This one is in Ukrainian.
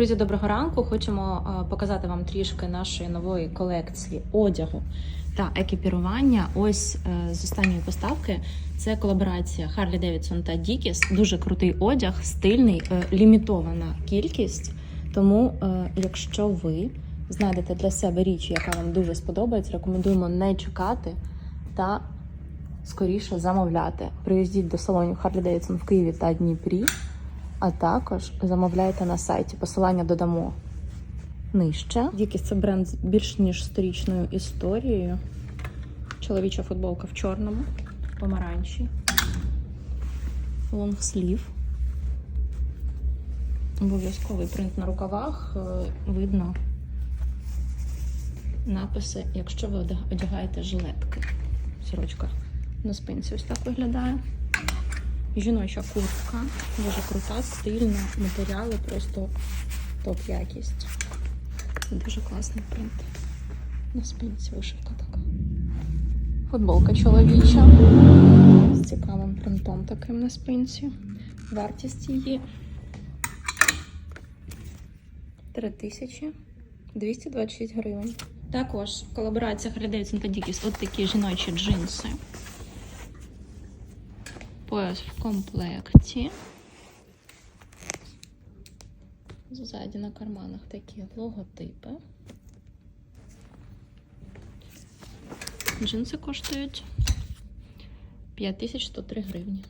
Друзі, доброго ранку. Хочемо е, показати вам трішки нашої нової колекції одягу та екіпірування. Ось е, з останньої поставки це колаборація Harley Davidson та Dickies. Дуже крутий одяг, стильний, е, лімітована кількість. Тому, якщо ви знайдете для себе річ, яка вам дуже сподобається, рекомендуємо не чекати та скоріше замовляти. Приїздіть до салонів Harley Davidson в Києві та Дніпрі. А також замовляйте на сайті. Посилання додамо нижче. Дікіс це бренд з більш ніж сторічною історією. Чоловіча футболка в чорному, помаранчі, лонгслів. Обов'язковий принт на рукавах. Е, Видно написи, якщо ви одягаєте жилетки. Сорочка на спинці ось так виглядає. Жіноча куртка, дуже крута, стильна, матеріали просто топ-якість. Дуже класний принт. На спинці вишивка така. Футболка чоловіча з цікавим принтом таким на спинці. Вартість її 3226 гривень. Також в колабораціях та Dickies от такі жіночі джинси. Пояс в комплекті. Ззаді на карманах такі логотипи. Джинси коштують 5103 гривні.